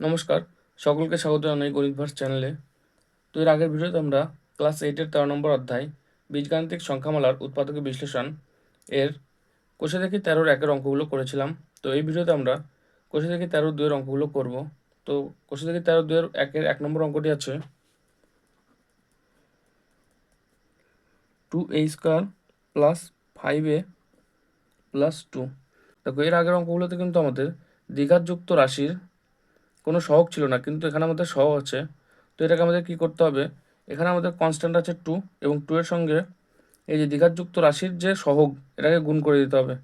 নমস্কার, সকলকে স্বাগত জানাই গণিত ভার্স চ্যানেলে তো এর আগের ভিডিওতে আমরা ক্লাস এইটের তেরো নম্বর অধ্যায়, বীজগাণিতিক সংখ্যামালার উৎপাদকের বিশ্লেষণ এর কোষে দেখি তেরোর একের অঙ্কগুলো করেছিলাম। তো এই ভিডিওতে আমরা কোষে দেখি তেরো দুয়ের অঙ্কগুলো করব। তো কোষে দেখি তেরো দুয়ের একের এক নম্বর অঙ্কটি আছে। Two A square plus five A plus two দেখো এর আগের অঙ্কগুলোতে কিন্তু আমাদের দ্বিঘাতযুক্ত রাশির কোনো সহগ ছিল না, কিন্তু এখানে আমাদের সহগ আছে। তো এটাকে আমাদের কি করতে হবে? এখানে আমাদের কনস্ট্যান্ট আছে টু এবং টু এর সঙ্গে এই যে দ্বিঘাতযুক্ত রাশির যে সহগ, এটাকে গুণ করে দিতে হবে।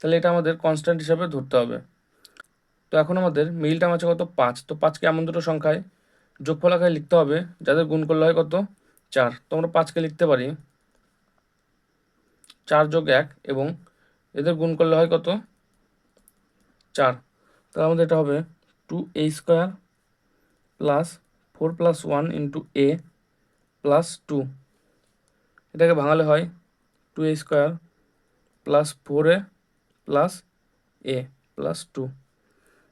তাহলে এটা আমাদের কনস্ট্যান্ট হিসাবে ধরতে হবে। তো এখন আমাদের মিল টার্ম আছে কত? পাঁচ। তো পাঁচকে এমন দুটো সংখ্যায় যোগফল আকারে লিখতে হবে, যাদের গুণ করলে হয় কত? চার। তো আমরা পাঁচকে লিখতে পারি। চার যোগ এক এবং এদের গুণ করলে হয় কত? চার। তাহলে আমাদের এটা হবে two A square plus four plus one into A plus two এটাকে ভাঙালে হয় two A square plus four A plus A plus two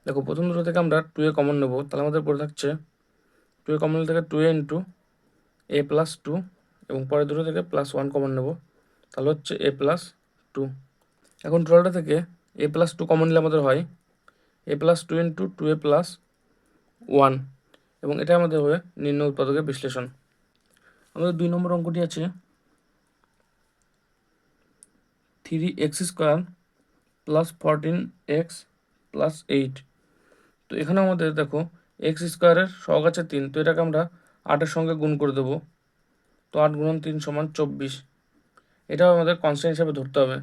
দেখো, প্রথম দুটো থেকে আমরা টু এ কমন নেব। তাহলে আমাদের পড়ে থাকছে টু এ কমন থেকে two A into A plus two এবং পরের দুটো থেকে প্লাস ওয়ান কমন নেব। তাহলে হচ্ছে এ প্লাস টু এখন টোটালটা থেকে এ প্লাস টু কমন নিলে আমাদের হয় A plus two into two A plus one এবং এটা আমাদের হবে নিম্ন উৎপাদকের বিশ্লেষণ। আমাদের দুই নম্বর অঙ্কটি আছে three X square plus fourteen X plus eight তো এখানে আমাদের দেখো এক্স স্কোয়ারের সহগ আছে তিন, তো এটাকে আমরা আটের সঙ্গে গুণ করে দেবো। তো আট গুণন তিন সমান চব্বিশ। এটাও আমাদের কনস্ট্যান্ট হিসাবে ধরতে হবে।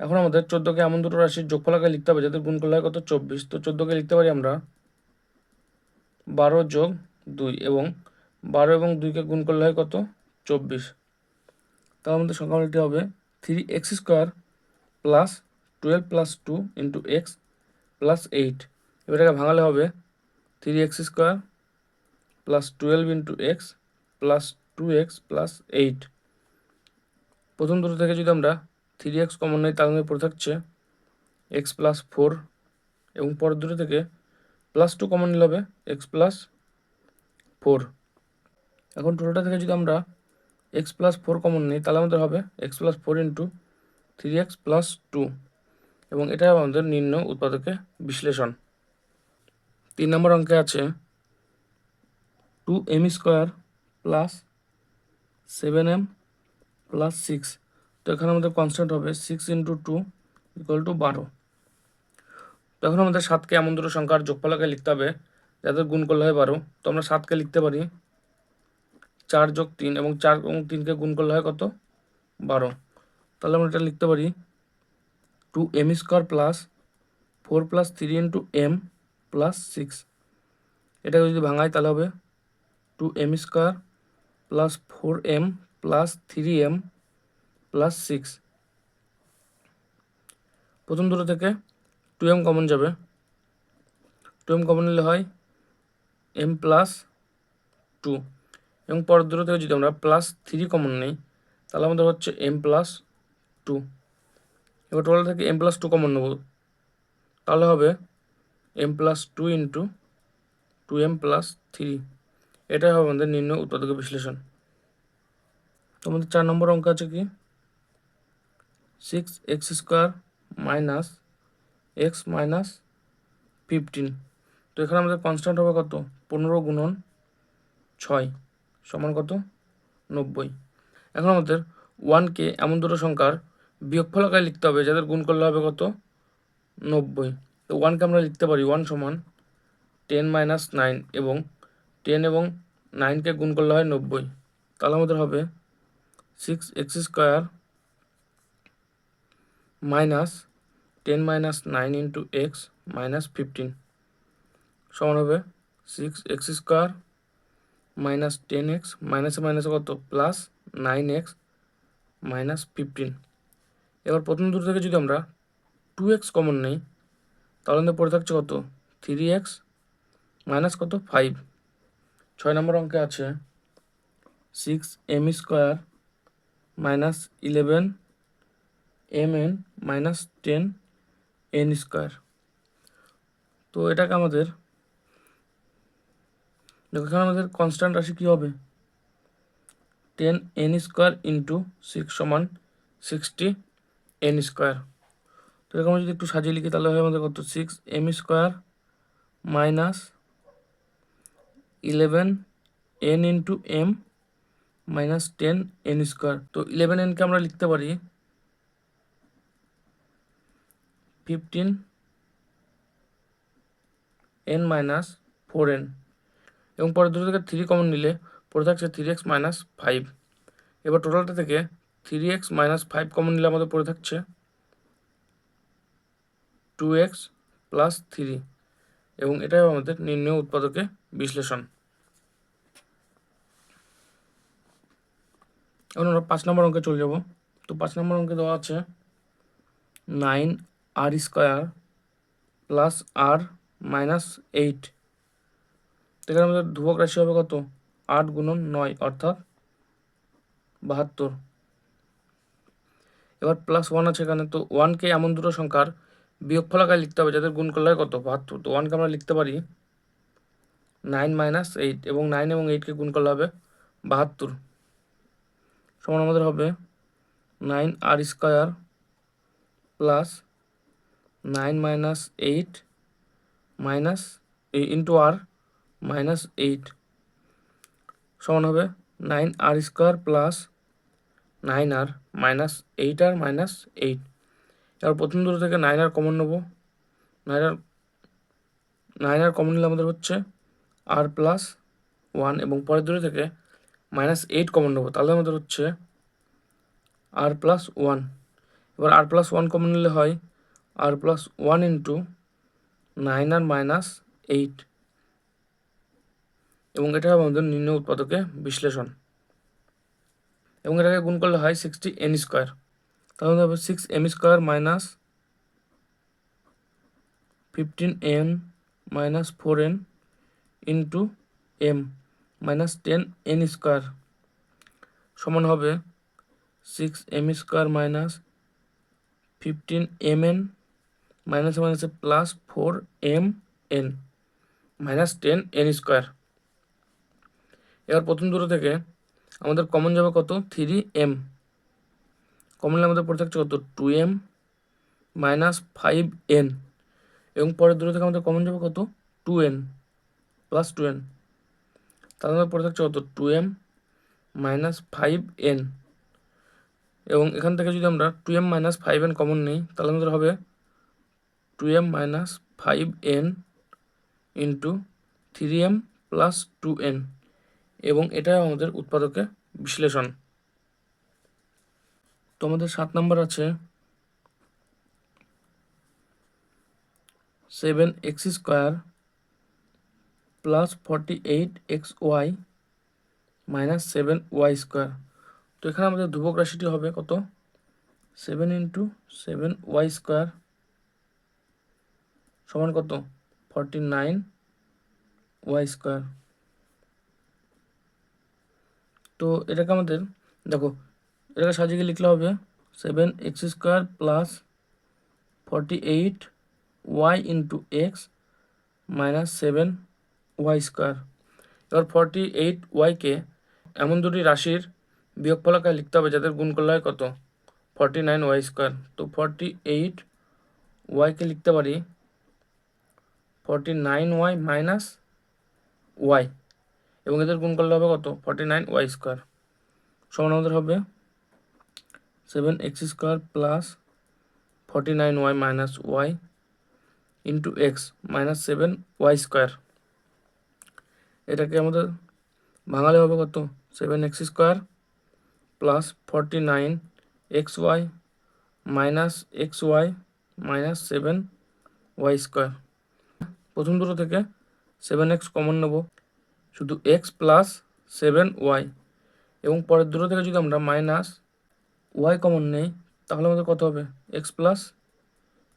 এখন আমাদের চোদ্দোকে এমন দুটো রাশির যোগফলাকে লিখতে হবে যাদের গুণ করলে কত? চব্বিশ। তো চোদ্দোকে লিখতে পারি আমরা বারো যোগ দুই এবং বারো এবং দুইকে গুণ করলে হয় কত? চব্বিশ। তার মধ্যে সংখ্যাটি হবে three X square plus twelve plus two into X plus eight এবারটাকে ভাঙালে হবে three X square plus twelve into X plus two X plus eight প্রথম দুটো থেকে যদি আমরা থ্রি এক্স কমন নেই তার মধ্যে পড়ে থাকছে এক্স প্লাস ফোর এবং পরের দুটো থেকে প্লাস টু কমন নিলে হবে এক্স প্লাস ফোর এখন টোটালটা থেকে যদি আমরা এক্স প্লাস ফোর কমন নিই, তাহলে আমাদের হবে X plus four into three X plus two এবং এটা আমাদের নিম্ন উৎপাদকে বিশ্লেষণ। তিন নম্বর অঙ্কে আছে two M square plus seven M plus six তো এখানে আমাদের কনস্ট্যান্ট হবে six into two equal to বারো। তখন আমাদের সাতকে এমন দুটো সংখ্যার যোগফলকে লিখতে হবে যাদের গুণ করলে হয় বারো। তো আমরা সাতকে লিখতে পারি চার যোগ তিন এবং চার এবং তিনকে গুণ করলে হয় কত? বারো। তাহলে আমরা এটা লিখতে পারি two M square plus four plus three into M plus six এটাকে যদি ভাঙাই তাহলে হবে two M square plus four M plus three M plus six প্রথম দুটো থেকে টু এম কমন যাবে। টু এম কমন নিলে হয় এম প্লাস টু এবং পরের দুটো থেকে যদি আমরা প্লাস থ্রি কমন নিই, তাহলে আমাদের হচ্ছে এম প্লাস টু এবার টোটাল থেকে এম প্লাস টু কমন নেব। তাহলে হবে M plus two into two M plus three এটাই হবে আমাদের নিম্ন উৎপাদকের বিশ্লেষণ। তো আমাদের চার নম্বর অঙ্ক আছে কি? Six X square minus X minus fifteen তো এখানে আমাদের কনস্ট্যান্ট হবে কত? পনেরো গুণন ছয় সমান কত? নব্বই। এখন আমাদের ওয়ানকে এমন দুটো সংখ্যার বিয়োগফল লিখতে হবে, যাদের গুণ করলে হবে কত? নব্বই। তো ওয়ানকে আমরা লিখতে পারি ওয়ান সমান টেন মাইনাস নাইন এবং টেন এবং নাইনকে গুণ করলে হয় নব্বই। তাহলে আমাদের হবে six X square minus ten minus nine into X minus fifteen. সমান হবে six X square minus ten X, মাইনাসে মাইনাসে কত? Plus nine X minus fifteen. এবার প্রথম দুটো থেকে যদি আমরা টু এক্স কমন নেই, তাহলে আমাদের পড়ে থাকছে কত? থ্রি এক্স মাইনাস কত? ফাইভ। ছয় নম্বর অঙ্কে আছে six M square minus eleven M N minus ten N square তো এটাকে আমাদের, দেখো এখানে আমাদের কনস্ট্যান্ট রাশি কী হবে? Ten N square into six সমান সিক্সটি এন স্কোয়ার তো এরকম যদি একটু সাজিয়ে লিখি, তাহলে হয় আমাদের কত? Six M square minus eleven N into M minus ten N square তো ইলেভেন এনকে আমরা লিখতে পারি fifteen N minus four N এবং পরের দুটো থেকে থ্রি কমন নিলে পড়ে থাকছে থ্রি এক্স মাইনাস ফাইভ এবার টোটালটা থেকে three X minus five common নিলে আমাদের পড়ে থাকছে টু এক্স প্লাস থ্রি এবং এটাই আমাদের নির্ণয় উৎপাদকে বিশ্লেষণ। এখন আমরা পাঁচ নম্বর অঙ্কে চলে যাব। তো পাঁচ নম্বর অঙ্কে দেওয়া আছে nine R square plus R minus eight এখানে আমাদের ধ্রুবক রাশি হবে কত? আট গুণন নয়, অর্থাৎ বাহাত্তর। এবার প্লাস ওয়ান আছে এখানে, তো ওয়ানকে এমন দুটো সংখ্যার বিয়োগ ফলাকায় লিখতে হবে যাদের গুণ করলে কত? বাহাত্তর। তো ওয়ানকে আমরা লিখতে পারি নাইন মাইনাস এইট এবং নাইন এবং এইটকে গুণ করলে হবে বাহাত্তর। সমান আমাদের হবে nine R square plus nine minus eight minus into R minus eight সমান হবে nine R square plus nine R minus eight R minus eight এবার প্রথম দুটো থেকে নাইন আর কমন নেব। Nine R nine R common নিলে আমাদের হচ্ছে আর প্লাস ওয়ান এবং পরের দুটো থেকে মাইনাস এইট কমন নেব। তাহলে আমাদের হচ্ছে আর প্লাস ওয়ান এবার আর প্লাস ওয়ান কমন নিলে হয় R plus one into nine R minus eight এবং এটা হবে আমাদের নিম্ন উৎপাদকে বিশ্লেষণ। এবং এটাকে গুণ করলে হয় সিক্সটি এন স্কোয়ার তাহলে হবে six M square minus fifteen N minus four N into M minus ten N square সমান হবে six M square minus fifteen M N minus মাইনাসে plus four M N, minus ten N square. এবার প্রথম দুটো থেকে আমাদের common যাবে কত? Three M. কমন আমাদের পড়ে থাকছে কত? Two M minus five N. এবং পরের দুটো থেকে আমাদের কমন যাবে কত? Two N plus two N. তাহলে আমাদের পড়ে থাকছে কত? Two M minus five N. এবং এখান থেকে যদি আমরা two M minus five N common নিই, তাহলে আমাদের হবে two M minus five N into three M plus two N এবং এটাই আমাদের উৎপাদকের বিশ্লেষণ। তো আমাদের সাত নম্বর আছে seven X square plus forty eight X Y minus seven Y square তো এখানে আমাদের ধ্রুবক রাশিটি হবে কত? Seven into seven Y square সমান কত? ফর্টি নাইন ওয়াই স্কোয়ার তো এটাকে আমাদের, দেখো, এটাকে সাজিয়ে লিখলে হবে? Seven X square plus forty eight Y into X minus seven Y square এবার ফর্টি এইট ওয়াইকে এমন দুটি রাশির বিয়োগফলাকায় লিখতে হবে যাদের গুণ করলে কত? ফর্টি নাইন ওয়াই স্কোয়ার তো ফর্টি এইট ওয়াইকে লিখতে পারি forty nine Y minus Y এবং এদের গুণ করলে হবে কত? ফর্টি নাইন ওয়াই স্কোয়ার সমান আমাদের হবে seven X square plus forty nine Y minus Y into X minus seven Y square এটাকে আমাদের ভাঙালে হবে কত? Seven X square plus forty nine X Y minus X Y minus seven Y square প্রথম দুটো থেকে সেভেন এক্স কমন নেব। শুধু এক্স প্লাস সেভেন ওয়াই এবং পরের দুটো থেকে যদি আমরা মাইনাস ওয়াই কমন নেই, তাহলে আমাদের কত হবে? এক্স প্লাস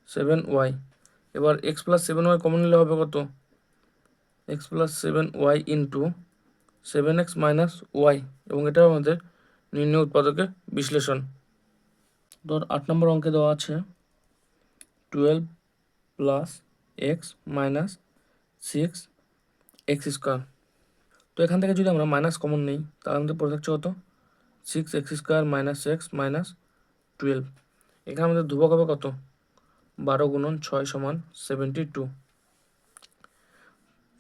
সেভেন ওয়াই এবার X plus seven Y common নিলে হবে কত? X plus seven Y into seven X minus Y এবং এটা আমাদের নির্ণয় উৎপাদকে বিশ্লেষণ। ধর আট নম্বর অঙ্কে দেওয়া আছে twelve plus X minus six X square তো এখান থেকে যদি আমরা মাইনাস কমন নিই, তাহলে আমাদের পড়ে থাকছে কত? Six X square minus X minus twelve এখানে আমাদের ধ্রুবক হবে কত? বারো গুণন ছয় সমান সেভেন্টি টু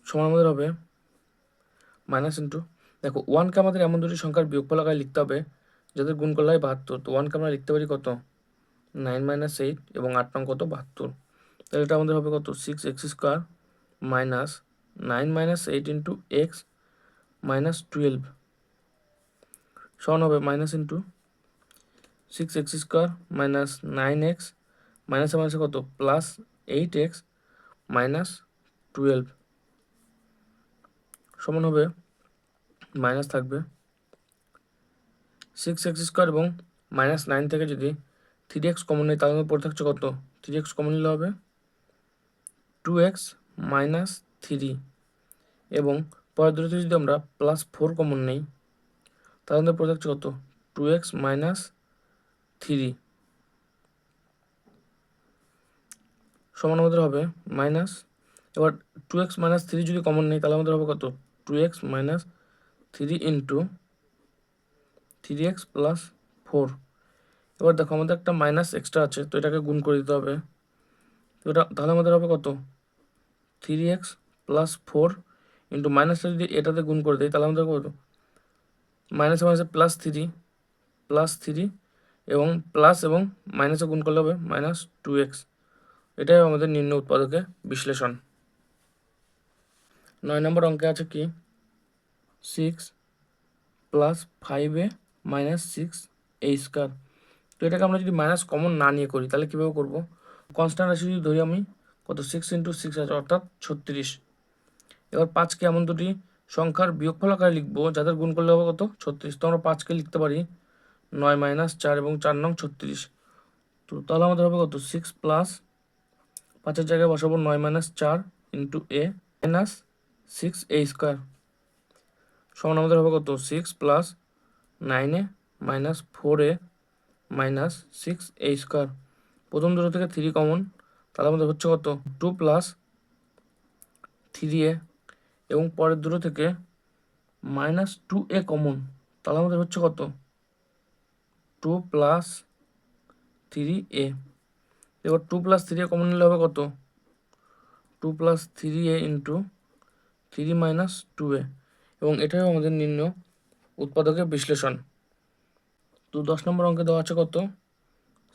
সমান আমাদের হবে মাইনাস ইন্টু দেখো ওয়ানকে আমাদের এমন দুটি সংখ্যার বিয়োগফল আকারে লিখতে হবে, যাদের গুণ করলে হয় বাহাত্তর। তো ওয়ানকে আমরা লিখতে পারি কত? নাইন মাইনাস এইট এবং আট নং কত? বাহাত্তর। তাহলে এটা আমাদের হবে কত? Six X square minus nine minus eight into X minus twelve সমান হবে minus into six X square minus nine X মাইনাসে মাইনাসে কত? Plus eight X minus twelve সমান হবে মাইনাস থাকবে সিক্স এক্স স্কোয়ার এবং মাইনাস নাইন থেকে যদি থ্রি এক্স কমন নেই মধ্যে পড়ে থাকছে কত? থ্রি এক্স কমন নিলে হবে টু এক্স মাইনাস থ্রি এবং পরের দুটোতে যদি আমরা প্লাস ফোর কমন নেই তার মধ্যে পড়ে থাকছে কত? টু এক্স মাইনাস থ্রি সমান আমাদের হবে মাইনাস এবার টু এক্স মাইনাস থ্রি যদি কমন নেই, তাহলে আমাদের হবে কত? Two X minus three into three X plus four এবার দেখো আমাদের একটা মাইনাস এক্সট্রা আছে, তো এটাকে গুণ করে দিতে হবে। তো এটা তাহলে আমাদের হবে কত? Three X plus four into মাইনাসটা যদি এটাতে গুণ করে দিই, তাহলে আমাদের কত? মাইনাসে মাইনাসে প্লাস থ্রি প্লাস থ্রি এবং প্লাস এবং মাইনাসে গুণ করলে হবে মাইনাস টু এক্স এটাই আমাদের নিম্ন উৎপাদকের বিশ্লেষণ। নয় নম্বর অঙ্কে আছে কি? Six plus five a minus six a square তো এটাকে আমরা যদি মাইনাস কমন না নিয়ে করি, তাহলে কীভাবে করব? কনস্ট্যান্ট রাশি যদি ধরি আমি কত? সিক্স ইন্টু সিক্স আছে, অর্থাৎ ছত্রিশ। এবার পাঁচকে এমন দুটি সংখ্যার বিয়োগফল আকারে লিখব, যাদের গুণ করলে হবে কত? ছত্রিশ। তো আমরা পাঁচকে লিখতে পারি, নয় মাইনাস চার এবং চার নং ছত্রিশ। তো তাহলে আমাদের হবে কত? সিক্স প্লাস পাঁচের জায়গায় বসাবো, নয় মাইনাস চার into a minus six a square সমান আমাদের হবে কত? Six plus nine a minus four a minus six a square প্রথম দুটো থেকে থ্রি কমন তাহলে আমাদের হচ্ছে কত? টু প্লাস থ্রি এ এবং পরের দুটো থেকে মাইনাস টু এ কমন তাহলে আমাদের হচ্ছে কত? টু প্লাস থ্রি এ এবার two plus three a common নিলে হবে কত? Two plus three a into three minus two a এবং এটাই আমাদের নিম্ন উৎপাদকের বিশ্লেষণ। তো দশ নম্বর অঙ্কে দেওয়া আছে কত?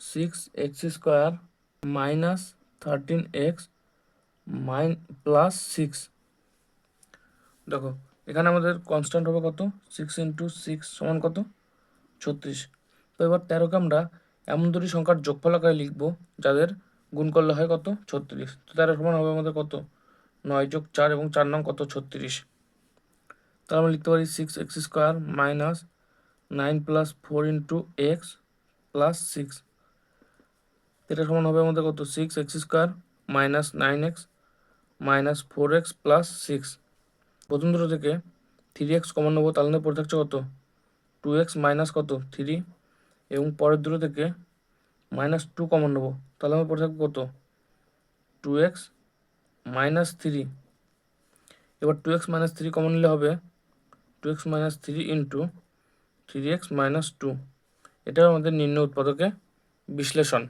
Six x square minus thirteen x mine plus six দেখো, এখানে আমাদের কনস্ট্যান্ট হবে কত? সিক্স ইন্টু সিক্স সমান কত? ছত্রিশ। তো এবার তেরোকে আমরা এমন দুটি সংখ্যার যোগফল আকারে লিখব, যাদের গুণ করলে হয় কত? ছত্রিশ। তো তেরো সমান হবে আমাদের কত? নয় যোগ চার এবং চার নং কত? ছত্রিশ। তাহলে আমরা লিখতে পারি six x square minus nine plus four into x plus six এটা সমান হবে আমাদের কত? Six x square minus nine x minus four x plus six প্রথম দুটো থেকে থ্রি এক্স কমন নেব তাহলে পড়ে থাকছে কত? টু এক্স মাইনাস কত? থ্রি এবং পরের দুটো থেকে মাইনাস টু কমন নেব তাহলে আমার পড়ে থাকবে কত? টু এক্স মাইনাস থ্রি এবার two x minus three common নিলে হবে two x minus three into three x minus two এটাও আমাদের নিম্ন উৎপাদকে বিশ্লেষণ।